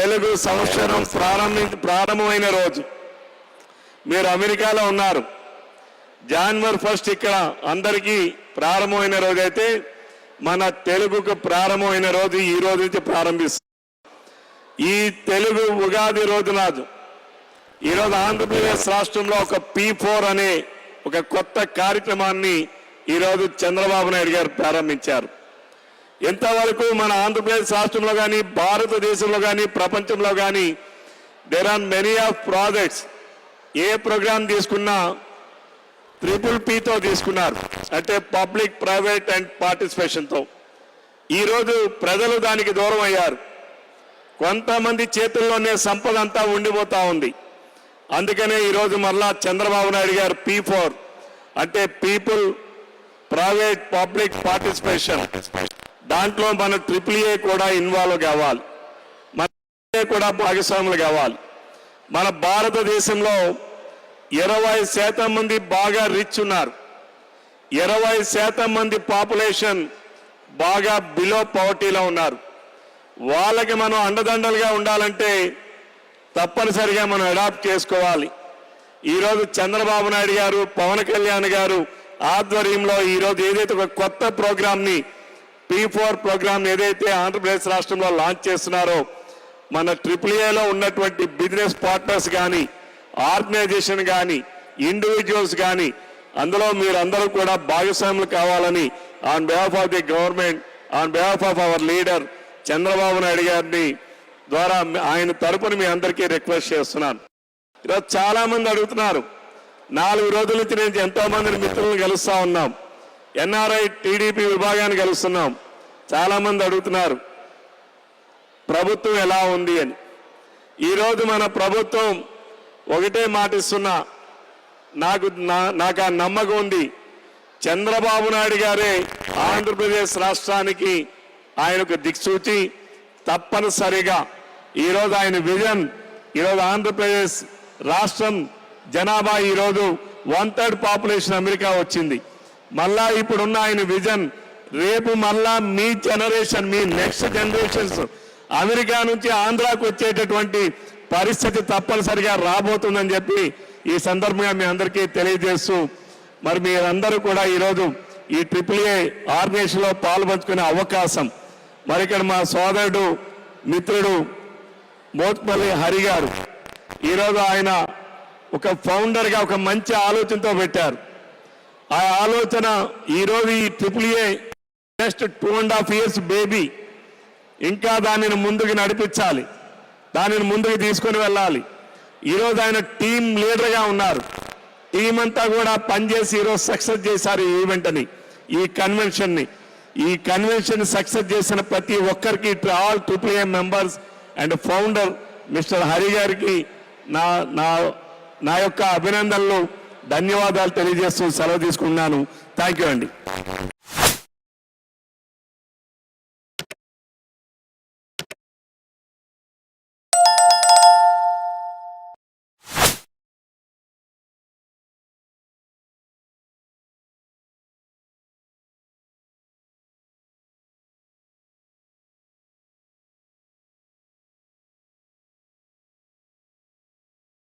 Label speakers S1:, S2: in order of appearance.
S1: తెలుగు సంవత్సరం ప్రారంభి ప్రారంభమైన రోజు. మీరు అమెరికాలో ఉన్నారు. జాన్వరి ఫస్ట్ ఇక్కడ అందరికీ ప్రారంభమైన రోజు అయితే మన తెలుగుకు ప్రారంభమైన రోజు ఈ రోజు నుంచి ప్రారంభిస్తాం. ఈ తెలుగు ఉగాది రోజు నాదు ఈరోజు ఆంధ్రప్రదేశ్ రాష్ట్రంలో ఒక పీ ఫోర్ అనే ఒక కొత్త కార్యక్రమాన్ని ఈరోజు చంద్రబాబు నాయుడు గారు ప్రారంభించారు. ఇంతవరకు మన ఆంధ్రప్రదేశ్ రాష్ట్రంలో కానీ భారతదేశంలో కానీ ప్రపంచంలో కానీ there are many of projects A program తీసుకున్నా ట్రిపుల్ పీతో తీసుకున్నారు. అంటే పబ్లిక్ ప్రైవేట్ అండ్ పార్టిసిపేషన్తో ఈరోజు ప్రజలు దానికి దూరం అయ్యారు. కొంతమంది చేతుల్లోనే సంపద అంతా ఉండిపోతా ఉంది. అందుకనే ఈరోజు మరలా చంద్రబాబు నాయుడు గారు పీ ఫోర్ అంటే పీపుల్ ప్రైవేట్ పబ్లిక్ పార్టిసిపేషన్ దాంట్లో మన ట్రిపుల్ ఏ కూడా ఇన్వాల్వ్ కావాలి. మన కూడా భాగస్వాములు కావాలి. మన భారతదేశంలో ఇరవై శాతం మంది బాగా రిచ్ ఉన్నారు. ఇరవై శాతం మంది పాపులేషన్ బాగా బిలో పవర్టీలో ఉన్నారు. వాళ్ళకి మనం అండదండలుగా ఉండాలంటే తప్పనిసరిగా మనం అడాప్ట్ చేసుకోవాలి. ఈరోజు చంద్రబాబు నాయుడు గారు పవన్ కళ్యాణ్ గారు ఆధ్వర్యంలో ఈరోజు ఏదైతే ఒక కొత్త ప్రోగ్రామ్ని పీ ఫోర్ ప్రోగ్రామ్ ఏదైతే ఆంధ్రప్రదేశ్ రాష్ట్రంలో లాంచ్ చేస్తున్నారో మన ట్రిపుల్ ఏలో ఉన్నటువంటి బిజినెస్ పార్ట్నర్స్ కానీ ఆర్గనైజేషన్ కానీ ఇండివిజువల్స్ కానీ అందులో మీరందరూ కూడా భాగస్వాములు కావాలని on behalf of the government on behalf of our leader Chandrababu Naidu గారిని ద్వారా ఆయన తరపున మీ అందరికీ రిక్వెస్ట్ చేస్తున్నాను. ఈరోజు చాలామంది అడుగుతున్నారు నాలుగు రోజుల నుంచి నేను ఎంతోమంది మిత్రులను కలుస్తూ ఉన్నాం. ఎన్ఆర్ఐ టీడీపీ విభాగాన్ని కలుస్తున్నాం చాలామంది అడుగుతున్నారు ప్రభుత్వం ఎలా ఉంది అని. ఈరోజు మన ప్రభుత్వం ఒకటే మాటిస్తున్నా నాకు నా- నాకు ఆ నమ్మకం ఉంది. చంద్రబాబు నాయుడు గారే ఆంధ్రప్రదేశ్ రాష్ట్రానికి ఆయనకు దిక్సూచి తప్పనిసరిగా ఈరోజు ఆయన విజన్ ఈరోజు ఆంధ్రప్రదేశ్ రాష్ట్రం జనాభా ఈరోజు వన్ థర్డ్ పాపులేషన్ అమెరికా వచ్చింది. మళ్ళా ఇప్పుడున్న ఆయన విజన్ రేపు మళ్ళా మీ జనరేషన్ మీ నెక్స్ట్ జనరేషన్స్ అమెరికా నుంచి ఆంధ్రాకు వచ్చేటటువంటి పరిస్థితి తప్పనిసరిగా రాబోతుందని చెప్పి ఈ సందర్భంగా మీ అందరికీ తెలియజేస్తూ మరి మీరందరూ కూడా ఈరోజు ఈ ట్రిపుల్ ఏ ఆర్గనైజేషన్లో పాల్పంచుకునే అవకాశం. మరి ఇక్కడ మా సోదరుడు మిత్రుడు మోత్పల్లి హరి గారు ఈరోజు ఆయన ఒక ఫౌండర్గా ఒక మంచి ఆలోచనతో పెట్టారు. ఆ ఆలోచన ఈరోజు ఈ triple A just two and half years baby ఇంకా దానిని ముందుకు నడిపించాలి. దానిని ముందుకు తీసుకొని వెళ్ళాలి. ఈరోజు ఆయన టీం లీడర్గా ఉన్నారు. టీం అంతా కూడా పనిచేసి ఈరోజు సక్సెస్ చేశారు ఈ ఈవెంట్ని ఈ కన్వెన్షన్ని. ఈ కన్వెన్షన్ సక్సెస్ చేసిన ప్రతి ఒక్కరికి all triple A members and founder mister Hari గారికి నా నా నా యొక్క అభినందనలు. ధన్యవాదాలు తెలియజేస్తూ సెలవు తీసుకున్నాను థ్యాంక్ యూ అండి.